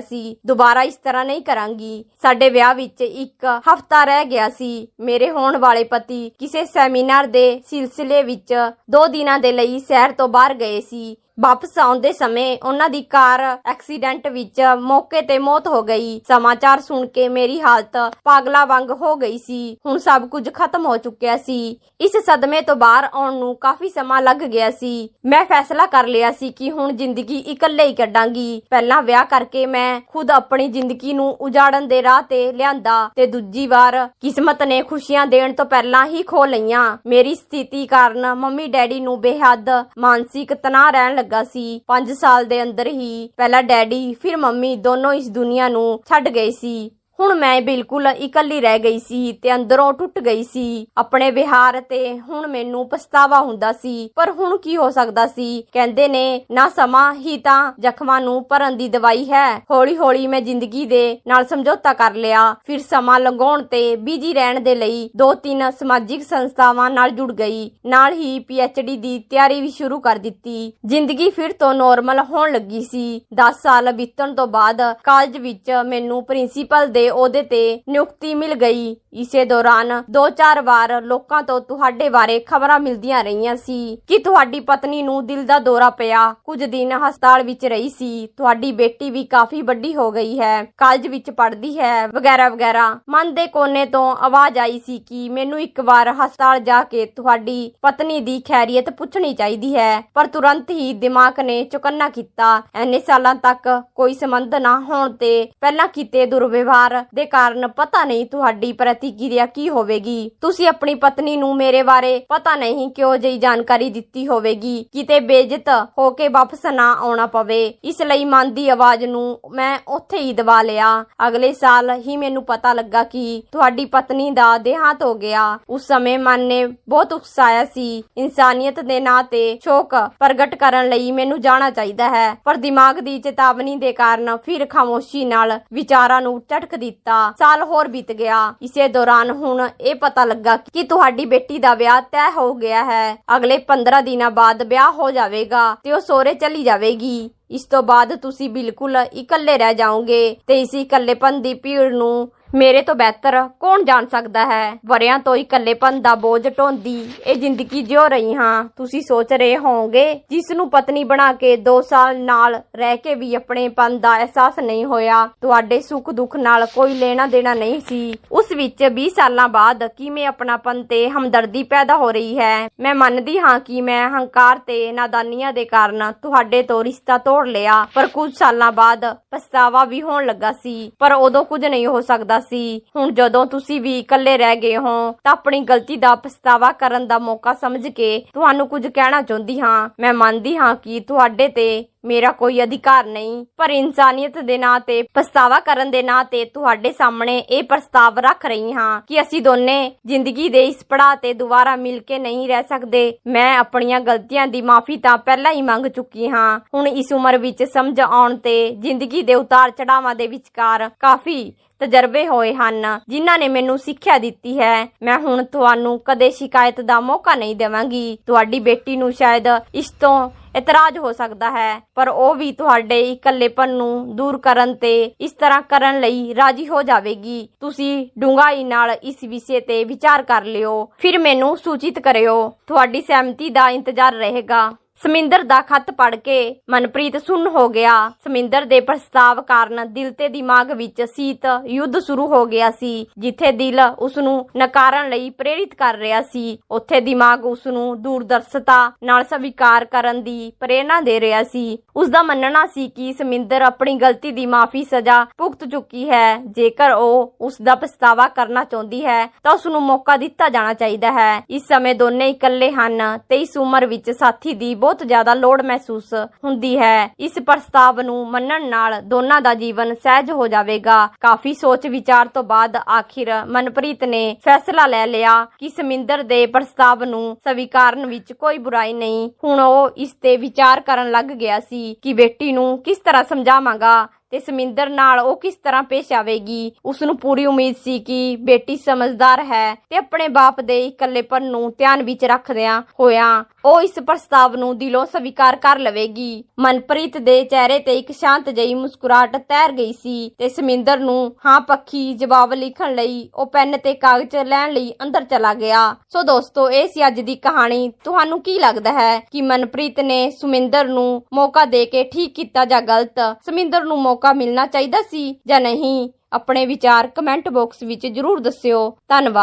ਸੀ। ਦੁਬਾਰਾ ਇਸ ਤਰ੍ਹਾਂ ਨਹੀਂ ਕਰਾਂਗੀ। ਸਾਡੇ ਵਿਆਹ ਵਿੱਚ ਇੱਕ ਹਫਤਾ ਰਹਿ ਗਿਆ ਸੀ। ਮੇਰੇ ਹੋਣ ਵਾਲੇ ਪਤੀ ਕਿਸੇ ਸੈਮੀਨਾਰ ਦੇ ਸਿਲਸਿਲੇ ਵਿੱਚ ਦੋ ਦਿਨਾਂ ਦੇ ਲਈ ਸ਼ਹਿਰ ਤੋਂ ਬਾਹਰ ਗਏ ਸੀ। ਵਾਪਸ ਆਉਂਦੇ ਸਮੇਂ ਉਹਨਾਂ ਦੀ ਕਾਰ ਐਕਸੀਡੈਂਟ ਵਿੱਚ ਮੌਕੇ ਤੇ ਮੌਤ ਹੋ ਗਈ। ਸਮਾਚਾਰ ਸੁਣ ਕੇ ਮੇਰੀ ਹਾਲਤ ਪਾਗਲਾ ਵਾਂਗ ਹੋ ਗਈ ਸੀ। ਹੁਣ ਸਭ ਕੁਝ ਖਤਮ ਹੋ ਚੁੱਕਿਆ ਸੀ। ਇਸ ਸਦਮੇ ਤੋਂ ਬਾਹਰ ਆਉਣ ਨੂੰ ਕਾਫੀ ਸਮਾਂ ਲੱਗ ਗਿਆ ਸੀ। ਮੈਂ ਫੈਸਲਾ ਕਰ ਲਿਆ ਸੀ ਕਿ ਹੁਣ ਜ਼ਿੰਦਗੀ ਇਕੱਲੇ ਹੀ ਕੱਢਾਂਗੀ। ਪਹਿਲਾਂ ਵਿਆਹ ਕਰਕੇ ਮੈਂ ਖੁਦ ਆਪਣੀ ਜ਼ਿੰਦਗੀ ਨੂੰ ਉਜਾੜਨ ਦੇ ਰਾਹ ਤੇ ਲਿਆਂਦਾ ਤੇ ਦੂਜੀ ਵਾਰ ਕਿਸਮਤ ਨੇ ਖੁਸ਼ੀਆਂ ਦੇਣ ਤੋਂ ਪਹਿਲਾਂ ਹੀ ਖੋ ਲਈਆਂ। ਮੇਰੀ ਸਥਿਤੀ ਕਾਰਨ ਮੰਮੀ ਡੈਡੀ ਨੂੰ ਬੇਹੱਦ ਮਾਨਸਿਕ ਤਣਾਅ ਰਹਿਣ ਲੱਗਾ ਸੀ। 5 ਸਾਲ ਦੇ ਅੰਦਰ ਹੀ ਪਹਿਲਾਂ ਡੈਡੀ, ਫਿਰ ਮੰਮੀ ਦੋਨੋਂ ਇਸ ਦੁਨੀਆ ਨੂੰ ਛੱਡ ਗਏ ਸੀ। ਹੁਣ ਮੈਂ ਬਿਲਕੁਲ ਇਕੱਲੀ ਰਹਿ ਗਈ ਸੀ ਤੇ ਅੰਦਰੋਂ ਟੁੱਟ ਗਈ ਸੀ। ਆਪਣੇ ਵਿਹਾਰ ਤੇ ਹੁਣ ਮੈਨੂੰ ਪਛਤਾਵਾ ਹੁੰਦਾ ਸੀ, ਪਰ ਹੁਣ ਕੀ ਹੋ ਸਕਦਾ ਸੀ? ਕਹਿੰਦੇ ਨੇ, ਨਾ ਸਮਾਂ, ਹੀ ਤਾਂ ਜ਼ਖਮਾਂ ਨੂੰ ਭਰਨ ਦੀ ਦਵਾਈ ਹੈ। ਹੌਲੀ ਹੌਲੀ ਮੈਂ ਜ਼ਿੰਦਗੀ ਦੇ ਨਾਲ ਸਮਝੌਤਾ ਕਰ ਲਿਆ। ਫਿਰ ਸਮਾਂ ਲੰਘਾਉਣ ਤੇ ਬਿਜ਼ੀ ਰਹਿਣ ਦੇ ਲਈ ਦੋ ਤਿੰਨ ਸਮਾਜਿਕ ਸੰਸਥਾਵਾਂ ਨਾਲ ਜੁੜ ਗਈ। ਨਾਲ ਹੀ ਡੀ ਦੀ ਤਿਆਰੀ ਵੀ ਸ਼ੁਰੂ ਕਰ ਦਿੱਤੀ। ਜ਼ਿੰਦਗੀ ਫਿਰ ਤੋਂ ਨਾਰਮਲ ਹੋਣ ਲੱਗੀ ਸੀ। 10 ਸਾਲ ਬੀਤਣ ਤੋਂ ਬਾਅਦ ਕਾਲਜ ਵਿੱਚ ਮੈਨੂੰ ਪ੍ਰਿੰਸੀਪਲ ਦੇ ਅਹੁਦੇ ਤੇ ਨਿਯੁਕਤੀ ਮਿਲ ਗਈ। ਇਸੇ ਦੌਰਾਨ ਦੋ ਚਾਰ ਵਾਰ ਲੋਕਾਂ ਤੋਂ ਤੁਹਾਡੇ ਬਾਰੇ ਖਬਰਾਂ ਮਿਲਦੀਆਂ ਰਹੀਆਂ ਸੀ ਕਿ ਤੁਹਾਡੀ ਪਤਨੀ ਨੂੰ ਦਿਲ ਦਾ ਦੌਰਾ ਪਿਆ। ਕੁਝ ਦਿਨ ਹਸਪਤਾਲ ਵਿੱਚ ਰਹੀ ਸੀ। ਤੁਹਾਡੀ ਬੇਟੀ ਵੀ ਕਾਫੀ ਵੱਡੀ ਹੋ ਗਈ ਹੈ। ਕਾਲਜ ਵਿੱਚ ਪੜ੍ਹਦੀ ਹੈ, ਵਗੈਰਾ ਵਗੈਰਾ। ਮਨ ਦੇ ਕੋਨੇ ਤੋਂ ਆਵਾਜ਼ ਆਈ ਸੀ ਕਿ ਮੈਨੂੰ ਇੱਕ ਵਾਰ ਹਸਪਤਾਲ ਜਾ ਕੇ ਤੁਹਾਡੀ ਪਤਨੀ ਦੀ ਖੈਰੀਅਤ ਪੁੱਛਣੀ ਚਾਹੀਦੀ ਹੈ, ਪਰ ਤੁਰੰਤ ਹੀ ਦਿਮਾਗ ਨੇ ਚੁਕੰਨਾ ਕੀਤਾ। ਐਨੇ ਸਾਲਾਂ ਤੱਕ ਕੋਈ ਸੰਬੰਧ ਨਾ ਹੋਣ ਤੇ ਪਹਿਲਾਂ ਕੀਤੇ ਦੁਰਵਿਵਹਾਰ ਦੇ ਕਾਰਨ ਪਤਾ ਨਹੀਂ ਤੁਹਾਡੀ ਪ੍ਰਤੀਕਿਰਿਆ ਕੀ ਹੋਵੇਗੀ। ਤੁਸੀਂ ਆਪਣੀ ਪਤਨੀ ਨੂੰ ਮੇਰੇ ਬਾਰੇ ਪਤਾ ਨਹੀਂ ਕਿਉਂ ਜਿਹੀ ਜਾਣਕਾਰੀ ਦਿੱਤੀ ਹੋਵੇਗੀ। ਕਿਤੇ ਬੇਇੱਜ਼ਤ ਹੋ ਕੇ ਵਾਪਸ ਨਾ ਆਉਣਾ ਪਵੇ। ਇਸ ਲਈ ਮਨ ਦੀ ਆਵਾਜ਼ ਨੂੰ ਮੈਂ ਉੱਥੇ ਹੀ ਦਬਾ ਲਿਆ। ਅਗਲੇ ਸਾਲ ਹੀ ਮੈਨੂੰ ਪਤਾ ਲੱਗਾ ਕਿ ਤੁਹਾਡੀ ਪਤਨੀ ਦਾ ਦੇਹਾਂਤ ਹੋ ਗਿਆ। ਉਸ ਸਮੇਂ ਮਨ ਨੇ ਬਹੁਤ ਉਕਸਾਇਆ ਸੀ। ਇਨਸਾਨੀਅਤ ਦੇ ਨਾਂ ਤੇ ਸ਼ੋਕ ਪ੍ਰਗਟ ਕਰਨ ਲਈ ਮੈਨੂੰ ਜਾਣਾ ਚਾਹੀਦਾ ਹੈ। ਪਰ ਦਿਮਾਗ ਦੀ ਚੇਤਾਵਨੀ ਦੇ ਕਾਰਨ ਫਿਰ ਖਾਮੋਸ਼ੀ ਨਾਲ ਵਿਚਾਰਾਂ ਨੂੰ ਝਟਕਦੀ ਦਿੱਤਾ ਸਾਲ ਹੋਰ ਬੀਤ ਗਿਆ। ਇਸੇ ਦੌਰਾਨ ਹੁਣ ਇਹ ਪਤਾ ਲੱਗਾ ਕਿ ਤੁਹਾਡੀ ਬੇਟੀ ਦਾ ਵਿਆਹ ਤੈਅ ਹੋ ਗਿਆ ਹੈ। ਅਗਲੇ 15 ਦਿਨਾਂ ਬਾਅਦ ਵਿਆਹ ਹੋ ਜਾਵੇਗਾ ਤੇ ਉਹ ਸੋਹਰੇ ਚਲੀ ਜਾਵੇਗੀ। ਇਸ ਤੋਂ ਬਾਅਦ ਤੁਸੀਂ ਬਿਲਕੁਲ ਇਕੱਲੇ ਰਹਿ ਜਾਓਗੇ ਤੇ ਇਸ ਇਕੱਲੇਪਨ ਦੀ ਭੀੜ ਨੂੰ ਮੇਰੇ ਤੋਂ ਬਿਹਤਰ ਕੌਣ ਜਾਣ ਸਕਦਾ ਹੈ? ਵਰਿਆਂ ਤੋਂ ਇਕੱਲੇਪਨ ਦਾ ਬੋਝ ਢੋਂਦੀ ਇਹ ਜ਼ਿੰਦਗੀ ਜਿਉ ਰਹੀ ਹਾਂ। ਤੁਸੀਂ ਸੋਚ ਰਹੇ ਹੋਵੋਗੇ ਜਿਸ ਨੂੰ ਪਤਨੀ ਬਣਾ ਕੇ 2 ਸਾਲ ਨਾਲ ਰਹਿ ਕੇ ਵੀ ਆਪਣੇਪਨ ਦਾ ਅਹਿਸਾਸ ਨਹੀਂ ਹੋਇਆ, ਤੁਹਾਡੇ ਸੁੱਖ ਦੁੱਖ ਨਾਲ ਕੋਈ ਲੈਣਾ ਦੇਣਾ ਨਹੀਂ ਸੀ। ਉਸ ਵਿੱਚ 20 ਸਾਲਾਂ ਬਾਅਦ ਕਿਵੇਂ ਆਪਣਾਪਨ ਤੇ ਹਮਦਰਦੀ ਪੈਦਾ ਹੋ ਰਹੀ ਹੈ? ਮੈਂ ਮੰਨਦੀ ਹਾਂ ਕਿ ਮੈਂ ਹੰਕਾਰ ਤੇ ਨਾਦਾਨੀਆਂ ਦੇ ਕਾਰਨ ਤੁਹਾਡੇ ਤੋਂ ਰਿਸ਼ਤਾ ਤੋੜ ਲਿਆ, ਪਰ ਕੁਝ ਸਾਲਾਂ ਬਾਅਦ ਪਛਤਾਵਾ ਵੀ ਹੋਣ ਲੱਗਾ ਸੀ, ਪਰ ਉਦੋਂ ਕੁਝ ਨਹੀਂ ਹੋ ਸਕਦਾ ਸੀ। ਹੁਣ ਜਦੋਂ ਤੁਸੀਂ ਵੀ ਇਕੱਲੇ ਰਹਿ ਗਏ ਹੋ, ਤਾਂ ਆਪਣੀ ਗਲਤੀ ਦਾ ਪਛਤਾਵਾ ਕਰਨ ਦਾ ਮੌਕਾ ਸਮਝ ਕੇ ਤੁਹਾਨੂੰ ਕੁਝ ਕਹਿਣਾ ਚਾਹੁੰਦੀ ਹਾਂ। ਮੈਂ ਮੰਨਦੀ ਹਾਂ ਕਿ ਤੁਹਾਡੇ ਤੇ ਮੇਰਾ ਕੋਈ ਅਧਿਕਾਰ ਨਹੀਂ, ਪਰ ਇਨਸਾਨੀਅਤ ਦੇ ਨਾਂ ਤੇ, ਪਛਤਾਵਾ ਕਰਨ ਦੇ ਨਾਂ ਤੇ ਤੁਹਾਡੇ ਸਾਹਮਣੇ ਇਹ ਪ੍ਰਸਤਾਵ ਰੱਖ ਰਹੀ ਹਾਂ ਕਿ ਅਸੀਂ ਦੋਨੇ ਜ਼ਿੰਦਗੀ ਦੇ ਇਸ ਪੜਾਅ ਤੇ ਦੁਬਾਰਾ ਮਿਲ ਕੇ ਨਹੀਂ ਰਹਿ ਸਕਦੇ। ਮੈਂ ਆਪਣੀਆਂ ਗਲਤੀਆਂ ਦੀ ਮਾਫੀ ਤਾਂ ਪਹਿਲਾਂ ਹੀ ਮੰਗ ਚੁੱਕੀ ਹਾਂ। ਹੁਣ ਇਸ ਉਮਰ ਵਿੱਚ ਸਮਝ ਆਉਣ ਤੇ ਜ਼ਿੰਦਗੀ ਦੇ ਉਤਾਰ ਚੜਾਵਾਂ ਦੇ ਵਿਚਕਾਰ ਕਾਫੀ ਤਜਰਬੇ ਹੋਏ ਹਨ, ਜਿਨ੍ਹਾਂ ਨੇ ਮੈਨੂੰ ਸਿੱਖਿਆ ਦਿੱਤੀ ਹੈ। ਮੈਂ ਹੁਣ ਤੁਹਾਨੂੰ ਕਦੇ ਸ਼ਿਕਾਇਤ ਦਾ ਮੌਕਾ ਨਹੀਂ ਦੇਵਾਂਗੀ। ਤੁਹਾਡੀ ਬੇਟੀ ਨੂੰ ਸ਼ਾਇਦ ਇਸ ਤੋਂ ਇਤਰਾਜ਼ ਹੋ ਸਕਦਾ ਹੈ, ਪਰ ਉਹ ਵੀ ਤੁਹਾਡੇ ਇਕੱਲੇਪਨ ਨੂੰ ਦੂਰ ਕਰਨ ਤੇ ਇਸ ਤਰ੍ਹਾਂ ਕਰਨ ਲਈ ਰਾਜੀ ਹੋ ਜਾਵੇਗੀ। ਤੁਸੀਂ ਡੂੰਘਾਈ ਨਾਲ ਇਸ ਵਿਸ਼ੇ ਤੇ ਵਿਚਾਰ ਕਰ ਲਿਓ, ਫਿਰ ਮੈਨੂੰ ਸੂਚਿਤ ਕਰਿਓ। ਤੁਹਾਡੀ ਸਹਿਮਤੀ ਦਾ ਇੰਤਜ਼ਾਰ ਰਹੇਗਾ। ਸਮਿੰਦਰ ਦਾ ਖੱਤ ਪੜ੍ਹ ਕੇ ਮਨਪ੍ਰੀਤ ਸੁੰਨ ਹੋ ਗਿਆ। ਸਮਿੰਦਰ ਦੇ ਪ੍ਰਸਤਾਵ ਕਾਰਨ ਦਿਲ ਤੇ ਦਿਮਾਗ ਵਿੱਚ ਸੀਤ ਯੁੱਧ ਸ਼ੁਰੂ ਹੋ ਗਿਆ ਸੀ, ਜਿੱਥੇ ਦਿਲ ਉਸ ਨੂੰ ਨਕਾਰਨ ਲਈ ਪ੍ਰੇਰਿਤ ਕਰ ਰਿਹਾ ਸੀ। ਉੱਥੇ ਦਿਮਾਗ ਉਸ ਨੂੰ ਦੂਰਦਰਸ਼ਤਾ ਨਾਲ ਸਵੀਕਾਰ ਕਰਨ ਦੀ ਪ੍ਰੇਰਣਾ ਦੇ ਰਿਹਾ ਸੀ। ਉਸ ਦਾ ਮੰਨਣਾ ਸੀ ਕਿ ਸਮਿੰਦਰ ਆਪਣੀ ਗਲਤੀ ਦੀ ਮਾਫੀ ਸਜ਼ਾ ਭੁਗਤ ਚੁੱਕੀ ਹੈ। ਜੇਕਰ ਉਹ ਉਸ ਦਾ ਪਛਤਾਵਾ ਕਰਨਾ ਚਾਹੁੰਦੀ ਹੈ, ਤਾਂ ਉਸ ਨੂੰ ਮੌਕਾ ਦਿੱਤਾ ਜਾਣਾ ਚਾਹੀਦਾ ਹੈ। ਇਸ ਸਮੇਂ ਦੋਨੇ ਇਕੱਲੇ ਹਨ। ਤੇ ਇਸ ਉਮਰ ਵਿੱਚ ਸਾਥੀ ਦੀ ਬਹੁਤ ਜ਼ਿਆਦਾ ਲੋੜ ਮਹਿਸੂਸ ਹੁੰਦੀ ਹੈ। ਇਸ ਪ੍ਰਸਤਾਵ ਨੂੰ ਮੰਨਣ ਨਾਲ ਦੋਨਾਂ ਦਾ ਜੀਵਨ ਸਹਿਜ ਹੋ ਜਾਵੇਗਾ। ਕਾਫੀ ਸੋਚ ਵਿਚਾਰ ਤੋਂ ਬਾਅਦ ਆਖਿਰ ਮਨਪ੍ਰੀਤ ਨੇ ਫੈਸਲਾ ਲੈ ਲਿਆ ਕਿ ਸਮਿੰਦਰ ਦੇ ਪ੍ਰਸਤਾਵ ਨੂੰ ਸਵੀਕਾਰਨ ਵਿੱਚ ਕੋਈ ਬੁਰਾਈ ਨਹੀਂ। ਹੁਣ ਉਹ ਇਸ ਤੇ ਵਿਚਾਰ ਕਰਨ ਲੱਗ ਗਿਆ ਸੀ ਕਿ ਬੇਟੀ ਨੂੰ ਕਿਸ ਤਰ੍ਹਾਂ ਸਮਝਾਵਾਂਗਾ। ਤੇ ਸਮਿੰਦਰ ਨਾਲ ਉਹ ਕਿਸ ਤਰ੍ਹਾਂ ਪੇਸ਼ ਆਵੇਗੀ? ਉਸ ਨੂੰ ਪੂਰੀ ਉਮੀਦ ਸੀ ਕਿ ਬੇਟੀ ਸਮਝਦਾਰ ਹੈ ਤੇ ਆਪਣੇ ਬਾਪ ਦੇ ਇਕੱਲੇਪਨ ਨੂੰ ਧਿਆਨ ਵਿੱਚ ਰੱਖਦਿਆਂ ਹੋਇਆਂ ਉਹ ਇਸ ਪ੍ਰਸਤਾਵ ਨੂੰ ਦਿਲੋਂ ਸਵੀਕਾਰ ਕਰ ਲਵੇਗੀ। ਮਨਪ੍ਰੀਤ ਦੇ ਚਿਹਰੇ ਤੇ ਇੱਕ ਸ਼ਾਂਤ ਜਿਹੀ ਮੁਸਕਰਾਹਟ ਤੈਰ ਗਈ ਸੀ ਤੇ ਸਮਿੰਦਰ ਨੂੰ ਹਾਂ ਪੱਖੀ ਜਵਾਬ ਲਿਖਣ ਲਈ ਉਹ ਪੈਨ ਤੇ ਕਾਗਜ਼ ਲੈਣ ਲਈ ਅੰਦਰ ਚਲਾ ਗਿਆ। ਸੋ ਦੋਸਤੋ, ਇਹ ਸੀ ਅੱਜ ਦੀ ਕਹਾਣੀ। ਤੁਹਾਨੂੰ ਕੀ ਲੱਗਦਾ ਹੈ ਕਿ ਮਨਪ੍ਰੀਤ ਨੇ ਸੁਮਿੰਦਰ ਨੂੰ ਮੌਕਾ ਦੇ ਕੇ ਠੀਕ ਕੀਤਾ ਜਾਂ ਗਲਤ? ਸਮਿੰਦਰ ਨੂੰ ਮੌਕਾ ਮਿਲਣਾ ਚਾਹੀਦਾ ਸੀ ਜਾਂ ਨਹੀਂ ਆਪਣੇ ਵਿਚਾਰ ਕਮੈਂਟ ਬਾਕਸ ਵਿੱਚ ਜਰੂਰ ਦੱਸਿਓ। ਧੰਨਵਾਦ।